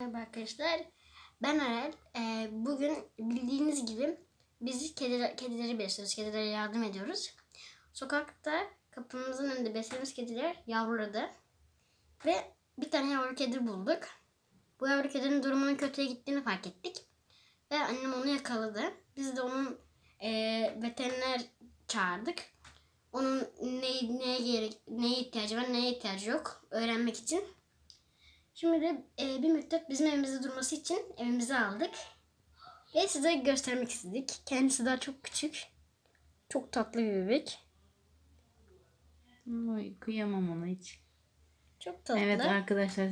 Merhaba arkadaşlar. Ben Arel. Ee, bugün bildiğiniz gibi biz kediler, kedileri besliyoruz. Kedilere yardım ediyoruz. Sokakta kapımızın önünde beslediğimiz kediler yavruladı. Ve bir tane yavru kedi bulduk. Bu yavru kedinin durumunun kötüye gittiğini fark ettik. Ve annem onu yakaladı. Biz de onun e, veteriner çağırdık. Onun ne, neye, gerek, neye ihtiyacı var, neye ihtiyacı yok öğrenmek için. Şimdi de e, bir müddet bizim evimizde durması için evimize aldık. Ve size göstermek istedik. Kendisi daha çok küçük. Çok tatlı bir bebek. Ay, kıyamam ona hiç. Çok tatlı. Evet arkadaşlar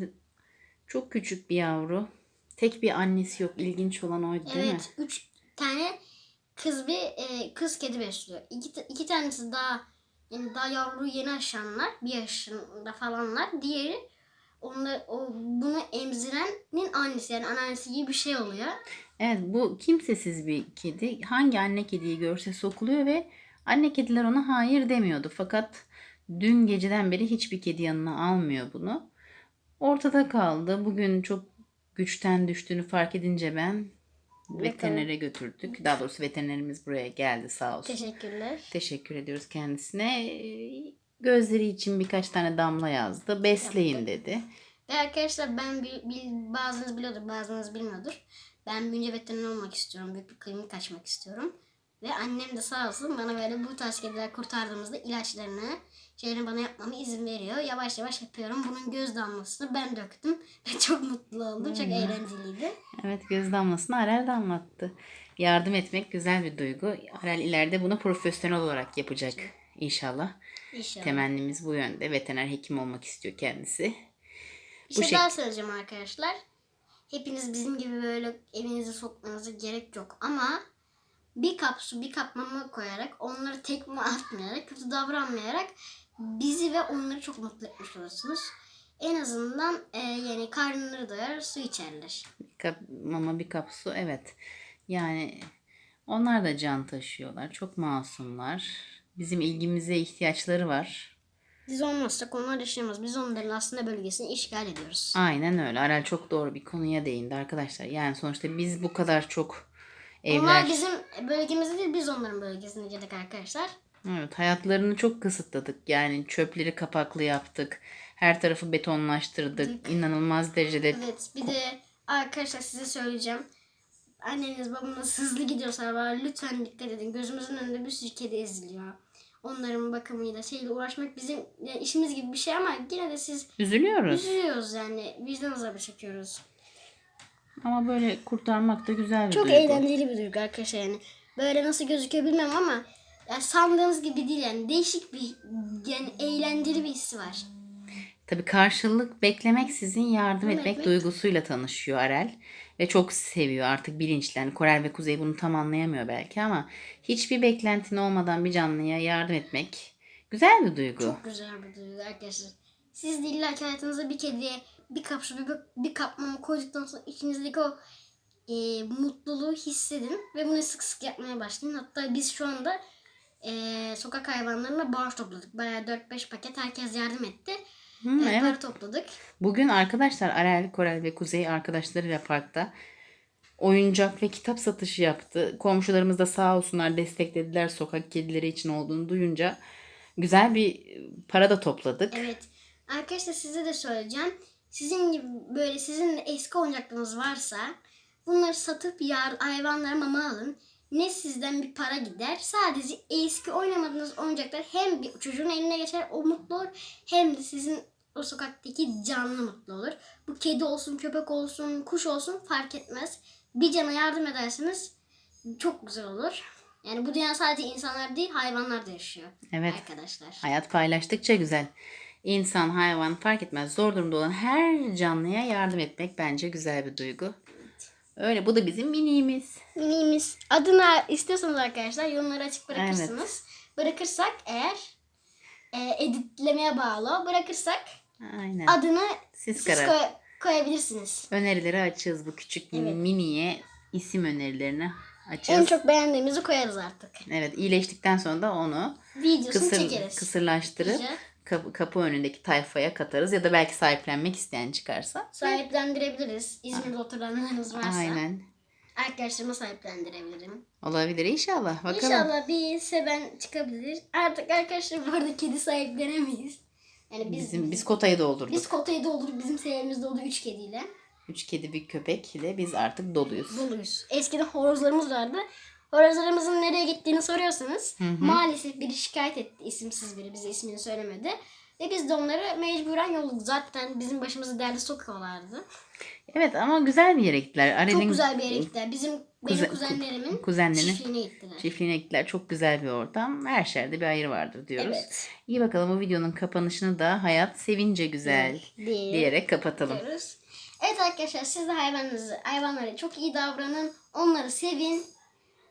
çok küçük bir yavru. Tek bir annesi yok. İlginç olan oydu değil mi? Evet. Üç tane kız bir e, kız kedi besliyor. İki, iki tanesi daha yani daha yavru yeni aşanlar. Bir yaşında falanlar. Diğeri onlar, o, bunu emzirenin annesi yani anneannesi gibi bir şey oluyor. Evet bu kimsesiz bir kedi. Hangi anne kediyi görse sokuluyor ve anne kediler ona hayır demiyordu. Fakat dün geceden beri hiçbir kedi yanına almıyor bunu. Ortada kaldı. Bugün çok güçten düştüğünü fark edince ben veterinere götürdük. Daha doğrusu veterinerimiz buraya geldi sağ olsun. Teşekkürler. Teşekkür ediyoruz kendisine. Gözleri için birkaç tane damla yazdı. Besleyin dedi. Ve arkadaşlar ben bil, bil- bazınız biliyordur bazınız bilmiyordur. Ben büyünce veteriner olmak istiyorum. Büyük bir klinik açmak istiyorum. Ve annem de sağ olsun bana böyle bu tarz kediler kurtardığımızda ilaçlarını şeyini bana yapmama izin veriyor. Yavaş yavaş yapıyorum. Bunun göz damlasını ben döktüm. Ve çok mutlu oldum. Çok eğlenceliydi. Evet göz damlasını Arel damlattı. Yardım etmek güzel bir duygu. Arel ileride bunu profesyonel olarak yapacak inşallah. İnşallah. Temennimiz bu yönde. Veteriner hekim olmak istiyor kendisi. Bir bu şey şek- daha söyleyeceğim arkadaşlar. Hepiniz bizim gibi böyle evinize sokmanıza gerek yok ama bir kap su bir kap mama koyarak onları tekme atmayarak kötü davranmayarak bizi ve onları çok mutlu etmiş olursunuz. En azından e, yani karnları doyar su içerler. Bir kap mama bir kap su evet. Yani onlar da can taşıyorlar. Çok masumlar. Bizim ilgimize ihtiyaçları var. Biz olmazsak onlar yaşayamaz. Biz onların aslında bölgesini işgal ediyoruz. Aynen öyle. Arel çok doğru bir konuya değindi arkadaşlar. Yani sonuçta biz bu kadar çok evler... Onlar bizim bölgemizde değil biz onların bölgesine girdik arkadaşlar. Evet hayatlarını çok kısıtladık. Yani çöpleri kapaklı yaptık. Her tarafı betonlaştırdık. İnanılmaz derecede Evet bir de arkadaşlar size söyleyeceğim. Anneniz babanız hızlı gidiyorsa arabaya lütfen dikkat edin. Gözümüzün önünde bir sürü kedi eziliyor. Onların bakımıyla şeyle uğraşmak bizim yani işimiz gibi bir şey ama yine de siz üzülüyoruz. üzülüyoruz yani. Vicdan azabı çekiyoruz. Ama böyle kurtarmak da güzel bir Çok duygu. eğlenceli bir duygu arkadaşlar yani. Böyle nasıl gözüküyor bilmem ama yani sandığınız gibi değil yani. Değişik bir yani eğlenceli bir hissi var. Tabii karşılık beklemek sizin yardım etmek etmek. duygusuyla tanışıyor Arel. Ve çok seviyor artık bilinçli. Yani Korel ve Kuzey bunu tam anlayamıyor belki ama hiçbir beklentin olmadan bir canlıya yardım etmek güzel bir duygu. Çok güzel bir duygu arkadaşlar. Siz de illa ki hayatınızda bir kediye bir kap su bir, bir kap mama koyduktan sonra içinizdeki o e, mutluluğu hissedin ve bunu sık sık yapmaya başlayın. Hatta biz şu anda e, sokak hayvanlarına bağış topladık. Bayağı 4-5 paket herkes yardım etti. Hı, E, evet. Para topladık. Bugün arkadaşlar Arel, Korel ve Kuzey arkadaşlarıyla parkta oyuncak ve kitap satışı yaptı. Komşularımız da sağ olsunlar desteklediler sokak kedileri için olduğunu duyunca. Güzel bir para da topladık. Evet. Arkadaşlar size de söyleyeceğim. Sizin gibi böyle sizin eski oyuncaklarınız varsa bunları satıp yar, hayvanlara mama alın. Ne sizden bir para gider. Sadece eski oynamadığınız oyuncaklar hem bir çocuğun eline geçer o mutlu olur hem de sizin o sokaktaki canlı mutlu olur. Bu kedi olsun, köpek olsun, kuş olsun fark etmez. Bir cana yardım ederseniz çok güzel olur. Yani bu dünya sadece insanlar değil hayvanlar da yaşıyor. Evet. Arkadaşlar. Hayat paylaştıkça güzel. İnsan, hayvan fark etmez. Zor durumda olan her canlıya yardım etmek bence güzel bir duygu. Öyle bu da bizim miniğimiz. Minimiz. Adını istiyorsanız arkadaşlar yorumları açık bırakırsınız. Bırakırsak eğer e, editlemeye bağlı. Bırakırsak Aynen. adını Siz siz karar. koy- koyabilirsiniz. Önerileri açığız bu küçük Evet. miniye isim önerilerini En açığız. çok beğendiğimizi koyarız artık. Evet iyileştikten sonra da onu Videosunu kısır, çekeriz. kısırlaştırıp Güzel. Kapı, kapı önündeki tayfaya katarız ya da belki sahiplenmek isteyen çıkarsa. Sahiplendirebiliriz. İzmir'de oturanlarınız varsa. Aynen. Arkadaşlarıma sahiplendirebilirim. Olabilir inşallah. Bakalım. İnşallah bir seven çıkabilir. Artık arkadaşlar bu arada kedi sahiplenemeyiz. Yani biz, Bizim biz kotayı doldurduk. biz kotayı doldurduk. Bizim seviyemiz doldu 3 kediyle. Üç kedi bir köpek ile biz artık doluyuz. Doluyuz. Eskiden horozlarımız vardı. Horozlarımızın nereye gittiğini soruyorsanız maalesef biri şikayet etti. isimsiz biri bize ismini söylemedi. Ve biz de onları mecburen yolladık. Zaten bizim başımızı derde sokuyorlardı. Evet ama güzel bir yere gittiler. Çok Aren'in güzel bir yere gittiler. Bizim benim Kuzen- kuzenlerimin kuzenlerinin çiftliğine gittiler. çiftliğine gittiler. Çok güzel bir ortam. Her şerde bir hayır vardır diyoruz. Evet. İyi bakalım bu videonun kapanışını da hayat sevince güzel Değil. diyerek kapatalım. diyoruz. Evet arkadaşlar siz de hayvanınızı, hayvanlara çok iyi davranın. Onları sevin.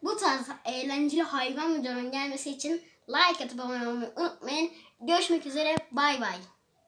Bu tarz eğlenceli hayvan videolarının gelmesi için like atıp abone olmayı unutmayın. Görüşmek üzere. Bay bay.